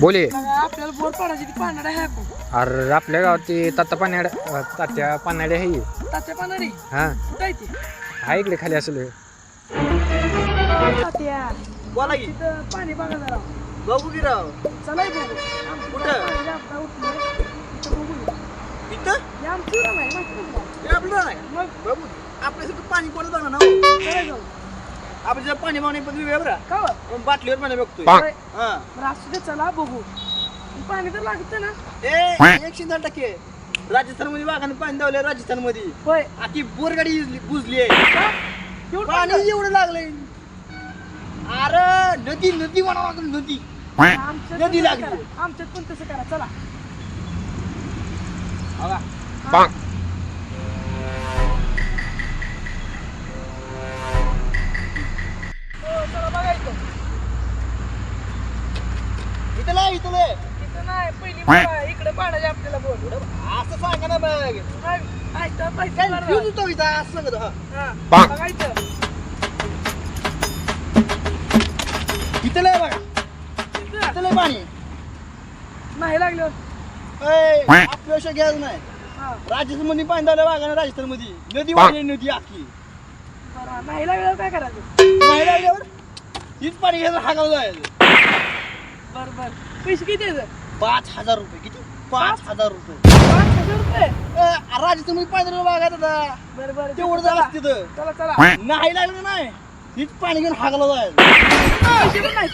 बोले. आपल्याला बोर पाडायची ती पानाडा आहे आपण अरे आपल्या गावात ते तात्या पाण्याड्या तात्या पाण्याड्या आहे. तात्या पानाडी हा. कुठं आहे ती? हा इकडे खाली असेल. तात्या. बोला की. तिथं पाणी बघा जरा. बघू की राव. चला इथं बघू. कुठं? पाणी आपलं उठलंय. इथं बघू. इथं? हे आमची उरण आहे माहिती आहे तुला? हे आपलं नाही मग? बघू आपल्यासाठी पाणी कोणतं बघा ना? हो. चला जाऊ. आपण जर पाणी मागणी पण वेगळं बरं? का? पण बाटलीवर पाणी बघतोय. होय. हा. बरं, असू दे चला बघू. पाणी तर लागतं ना. ए एकशे दहा टक्के. राजस्थानमध्ये वाघाने पाणी दावलं राजस्थानमध्ये होय. आखी बोरगाडी इजली- बुजली आहे. का? एवढं पाणी पाणी एवढं लागलंय. अरे नदी नदी म्हणावं लागेल नदी. आमच्यात पण नदी तसं लागली. करा. आमच्यात पण तसं करा चला. बघा. हो, इथं नाही इथं नाही. इथं नाही पहिली बघा, इकडे पाडायचे आपल्याला बोल असं सांगा ना ऐकतं इथं असं सांगत हा पा- बघा इथं. इथं लय बघा इथं. इथं लय पाणी. नाही लागलं. ए, आपल्या विषय घ्यायचं नाही. हा. राजस्थानमध्ये पाणी दावलं वाघाने राजस्थानमध्ये नदी वाढली नदी आखी. बरं नाही लागलं काय करायचं? नाही लागल्यावर हीच पाणी घ्यायचं हागावं जायचं. बरं बरं पैसे किती आहेत? पाच हजार रुपये किती? पाच हजार रुपये. पाच हजार रुपये? राजस्थानमध्ये पाणी वाघात आता बरं बरं तेवढं चला. झालं तिथं. चला चला. नाही लागलं नाही. हीच पाणी घेऊन हागलं जायचं. पैसे पण नाही